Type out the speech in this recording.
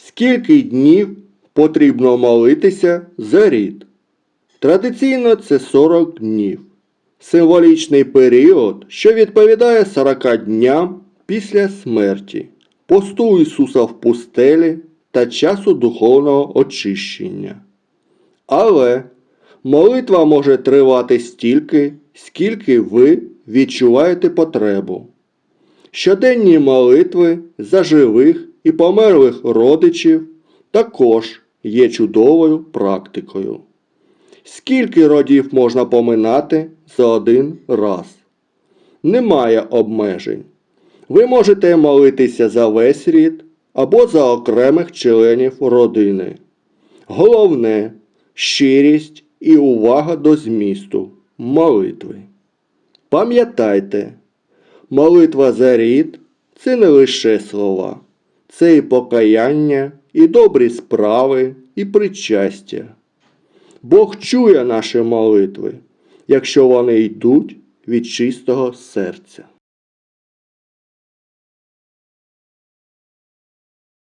Скільки днів потрібно молитися за рід? Традиційно це 40 днів. Символічний період, що відповідає 40 дням після смерті, посту Ісуса в пустелі та часу духовного очищення. Але молитва може тривати стільки, скільки ви відчуваєте потребу. Щоденні молитви за живих і померлих родичів також є чудовою практикою. Скільки родів можна поминати за один раз? Немає обмежень. Ви можете молитися за весь рід або за окремих членів родини. Головне щирість і увага до змісту молитви. Пам'ятайте, молитва за рід це не лише слова, це і покаяння, і добрі справи, і причастя. Бог чує наші молитви, якщо вони йдуть від чистого серця.